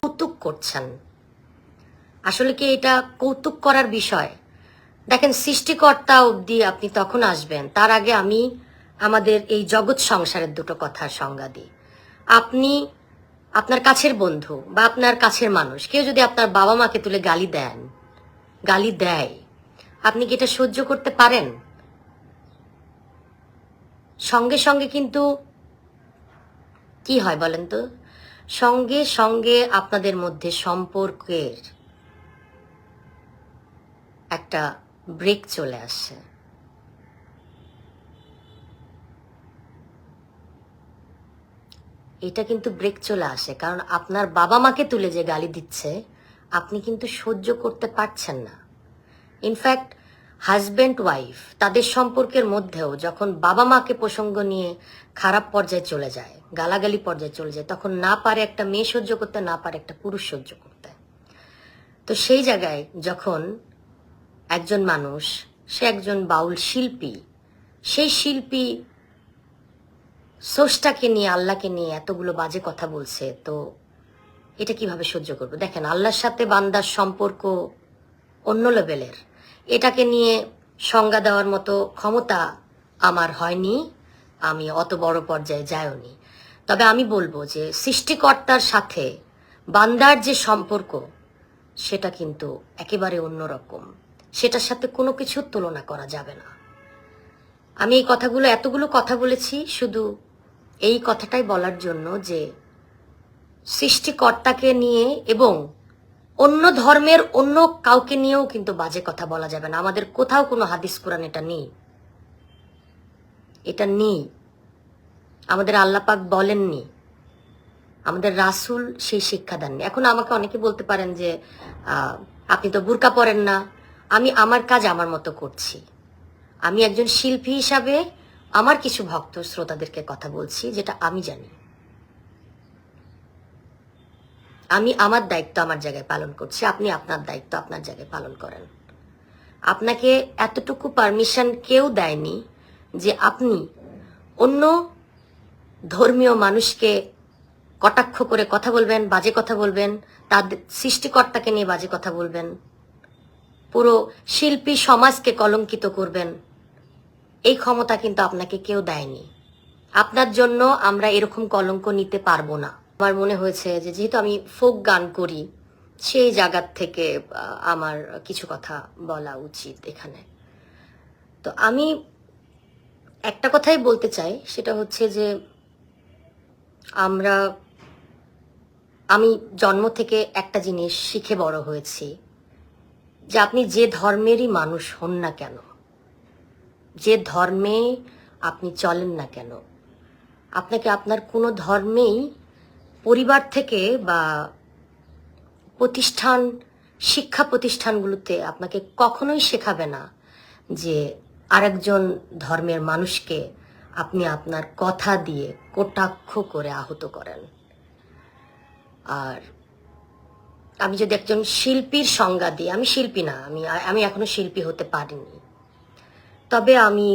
কৌতুক করছেন। আসলে কি এটা কৌতুক করার বিষয়? দেখেন, সৃষ্টিকর্তা অবধি আপনি তখন আসবেন, তার আগে আমি আমাদের এই জগৎ সংসারের দুটো কথার সংজ্ঞা দিই। আপনি আপনার কাছের বন্ধু বা আপনার কাছের মানুষ, কেউ যদি আপনার বাবা মাকে তুলে গালি দেন, গালি দেয়, আপনি কি এটা সহ্য করতে পারেন? সঙ্গে সঙ্গে কিন্তু কি হয় বলেন তো? সঙ্গে সঙ্গে আপনাদের মধ্যে সম্পর্কের একটা ব্রেক চলে আসে। এটা কিন্তু ব্রেক চলে আসে, কারণ আপনার বাবা মাকে তুলে যে গালি দিচ্ছে, আপনি কিন্তু সহ্য করতে পারছেন না। ইনফ্যাক্ট হাজব্যান্ড, ওয়াইফ তাদের সম্পর্কের মধ্যেও যখন বাবা মাকে প্রসঙ্গ নিয়ে খারাপ পর্যায়ে চলে যায়, গালাগালি পর্যায়ে চলে যায়, তখন না পারে একটা মেয়ে সহ্য করতে, না পারে একটা পুরুষ সহ্য করতে। তো সেই জায়গায় যখন একজন মানুষ, সে একজন বাউল শিল্পী, সেই শিল্পী সোর্সটাকে নিয়ে, আল্লাহকে নিয়ে এতগুলো বাজে কথা বলছে, তো এটা কীভাবে সহ্য করব? দেখেন, আল্লাহর সাথে বান্দার সম্পর্ক অন্য লেভেলের এটাকে নিয়ে সংজ্ঞা দেওয়ার মতো ক্ষমতা আমার হয়নি, আমি অত বড় পর্যায়ে যাইওনি। তবে আমি বলব যে সৃষ্টিকর্তার সাথে বান্দার যে সম্পর্ক, সেটা কিন্তু একেবারে অন্যরকম। সেটার সাথে কোনো কিছুর তুলনা করা যাবে না। আমি এই কথাগুলো, এতগুলো কথা বলেছি, শুধু এই কথাটাই বলার জন্য যে সৃষ্টিকর্তাকে নিয়ে এবং অন্য ধর্মের অন্য কাউকে নিয়েও কিন্তু বাজে কথা বলা যাবে না। আমাদের কোথাও কোনো হাদিস কোরআন এটা নেই। এটা নেই। আমাদের আল্লাপাক বলেননি। আমাদের রাসুল সেই শিক্ষা দেননি। এখন আমাকে অনেকে বলতে পারেন যে আপনি তো বুরকা পরেন না। আমি আমার কাজ আমার মতো করছি। আমি একজন শিল্পী হিসাবে আমার কিছু ভক্ত শ্রোতাদেরকে কথা বলছি যেটা আমি জানি। আমি আমার দায়িত্ব আমার জায়গায় পালন করছি, আপনি আপনার দায়িত্ব আপনার জায়গায় পালন করেন। আপনাকে এতটুকু পারমিশন কেউ দেয়নি যে আপনি অন্য ধর্মীয় মানুষকে কটাক্ষ করে কথা বলবেন, বাজে কথা বলবেন তাদের সৃষ্টিকর্তাকে নিয়ে বাজে কথা বলবেন, পুরো শিল্পী সমাজকে কলঙ্কিত করবেন, এই ক্ষমতা কিন্তু আপনাকে কেউ দেয়নি। আপনার জন্য আমরা এরকম কলঙ্ক নিতে পারব না। আমার মনে হয়েছে যে যেহেতু আমি ফোক গান করি, সেই জায়গার থেকে আমার কিছু কথা বলা উচিত এখানে। তো আমি একটা কথাই বলতে চাই, সেটা হচ্ছে যে আমরা, আমি জন্ম থেকে একটা জিনিস শিখে বড় হয়েছি, যে আপনি যে ধর্মেরই মানুষ হন না কেন, যে ধর্মে আপনি চলেন না কেন, আপনাকে আপনার কোনো ধর্মেই পরিবার থেকে বা প্রতিষ্ঠান, শিক্ষা প্রতিষ্ঠানগুলোতে আপনাকে কখনোই শেখাবে না যে আরেকজন ধর্মের মানুষকে আপনি আপনার কথা দিয়ে কটাক্ষ করে আহত করেন। আর আমি যদি একজন শিল্পীর সংজ্ঞা দিই, আমি শিল্পী না, আমি আমি এখনও শিল্পী হতে পারিনি। তবে আমি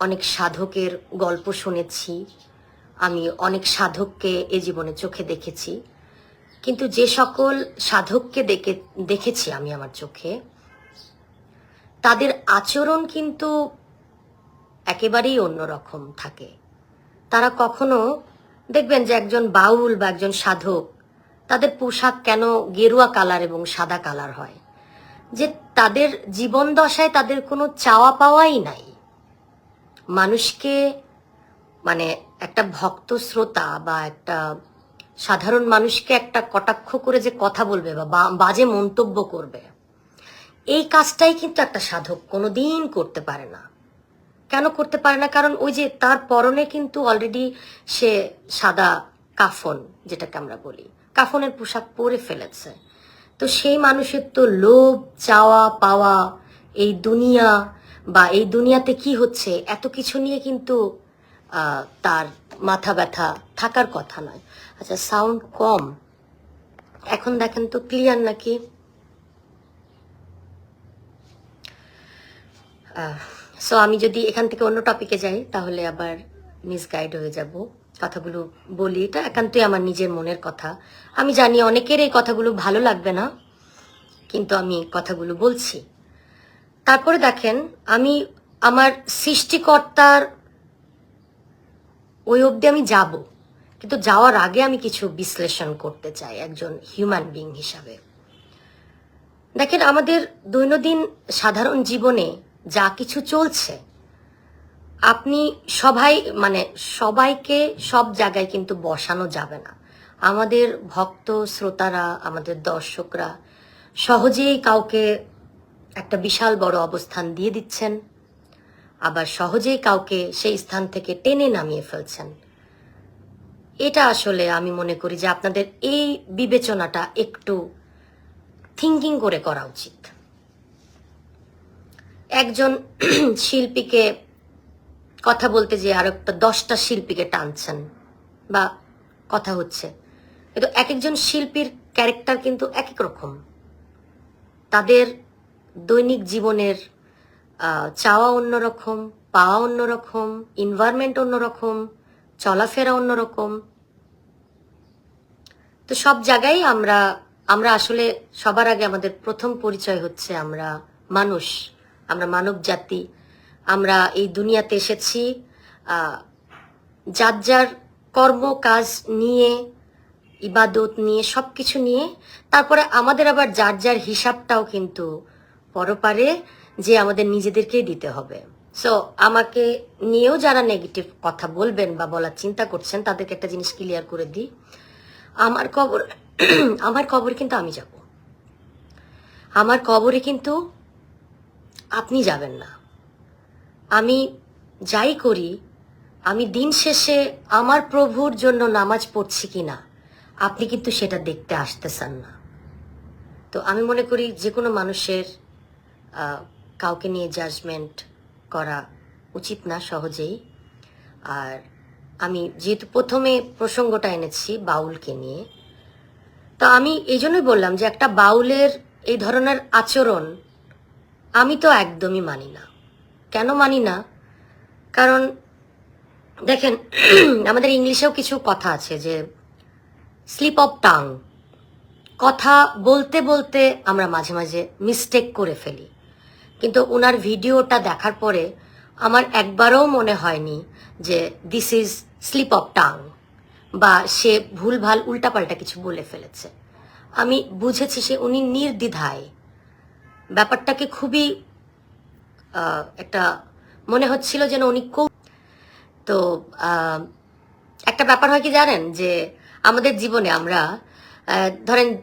অনেক সাধকের গল্প শুনেছি আমি অনেক সাধককে এ জীবনে চোখে দেখেছি। কিন্তু যে সকল সাধককে দেখে, দেখেছি আমি আমার চোখে, তাদের আচরণ কিন্তু একেবারেই অন্যরকম থাকে। তারা কখনো দেখবেন যে একজন বাউল বা একজন সাধক তাদের পোশাক কেন গেরুয়া কালার এবং সাদা কালার হয়? যে তাদের জীবন দশায় তাদের কোনো চাওয়া পাওয়াই নাই। মানুষকে মানে একটা ভক্ত শ্রোতা বা একটা সাধারণ মানুষকে একটা কটাক্ষ করে যে কথা বলবে বা বাজে মন্তব্য করবে, এই কাজটাই কিন্তু একটা সাধক কোনোদিন করতে পারে না। কেন করতে পারে না? কারণ ওই যে তার পরনে কিন্তু অলরেডি সে সাদা কাফন, যেটাকে আমরা বলি, কাফনের পোশাক পরে ফেলেছে। তো সেই মানুষের তো লোভ, চাওয়া, পাওয়া, এই দুনিয়া বা এই দুনিয়াতে কি হচ্ছে, এত কিছু নিয়ে কিন্তু তার মাথা ব্যথা থাকার কথা নয়। আচ্ছা সাউন্ড কম। এখন দেখেন তো ক্লিয়ার নাকি? সো আমি যদি এখান থেকে অন্য টপিকে যাই, তাহলে আবার মিসগাইড হয়ে যাব। কথাগুলো বলি, এটা একান্তই আমার নিজের মনের কথা। আমি জানি অনেকের এই কথাগুলো ভালো লাগবে না, কিন্তু আমি কথাগুলো বলছি। তারপরে দেখেন, আমি আমার সৃষ্টিকর্তার ওই অবধি আমি যাব। কিন্তু যাওয়ার আগে আমি কিছু বিশ্লেষণ করতে চাই একজন হিউম্যান বিং হিসাবে। দেখেন, আমাদের দৈনন্দিন সাধারণ জীবনে যা কিছু চলছে, আপনি সবাই মানে সবাইকে সব জায়গায় কিন্তু বসানো যাবে না। আমাদের ভক্ত, শ্রোতারা, আমাদের দর্শকরা সহজেই কাউকে একটা বিশাল বড় অবস্থান দিয়ে দিচ্ছেন। আবার সহজেই কাউকে সেই স্থান থেকে টেনে নামিয়ে ফেলছেন। এটা আসলে আমি মনে করি যে আপনাদের এই বিবেচনাটা একটু থিঙ্কিং করে করা উচিত। একজন শিল্পীকে কথা বলতে যে আর একটা দশটা শিল্পীকে টানছেন বা কথা হচ্ছে। কিন্তু এক একজন শিল্পীর ক্যারেক্টার কিন্তু এক এক রকম। তাদের দৈনিক জীবনের চাওয়া অন্যরকম পাওয়া অন্যরকম ইনভায়রনমেন্ট অন্যরকম চলাফেরা অন্যরকম তো সব জায়গায় আমরা আমরা আসলে সবার আগে আমাদের প্রথম পরিচয় হচ্ছে আমরা মানুষ, আমরা মানব জাতি। আমরা এই দুনিয়াতে এসেছি যার যার কর্ম, কাজ নিয়ে, ইবাদত নিয়ে সব কিছু নিয়ে, তারপরে আমাদের আবার যার যার হিসাবটাও কিন্তু পরপারে যে আমাদের নিজেদেরকেই দিতে হবে। সো আমাকে নিয়েও যারা নেগেটিভ কথা বলবেন বা বলার চিন্তা করছেন, তাদেরকে একটা জিনিস ক্লিয়ার করে দিই। আমার কবর, আমার কবরে কিন্তু আমি যাব। আমার কবরে কিন্তু আপনি যাবেন না। আমি যাই করি, আমি দিন শেষে আমার প্রভুর জন্য নামাজ পড়ছি কিনা, আপনি কিন্তু সেটা দেখতে আসতেছেন না। তো আমি মনে করি যে কোনো মানুষের কাউকে নিয়ে জাজমেন্ট করা উচিত না সহজেই। আর আমি যেহেতু প্রথমে প্রসঙ্গটা এনেছি বাউলকে নিয়ে, তো আমি এই জন্যই বললাম যে একটা বাউলের এই ধরনের আচরণ আমি তো একদমই মানি না। কেন মানি না? কারণ দেখেন, আমাদের ইংলিশেও কিছু কথা আছে যে স্লিপ অফ টাং, কথা বলতে বলতে আমরা মাঝে মাঝে মিস্টেক করে ফেলি। কিন্তু ওনার ভিডিওটা দেখার পরে আমার একবারও মনে হয়নি যে this is slip of tongue বা সে ভুলভাল উল্টাপাল্টা কিছু বলে ফেলেছে। আমি বুঝেছি সে উনি নির্দ্বিধায়। ব্যাপারটাকে খুবই একটা মনে হচ্ছিল যেন উনি খুব তো একটা ব্যাপার হয় কি জানেন? যে আমাদের জীবনে আমরা ধরেন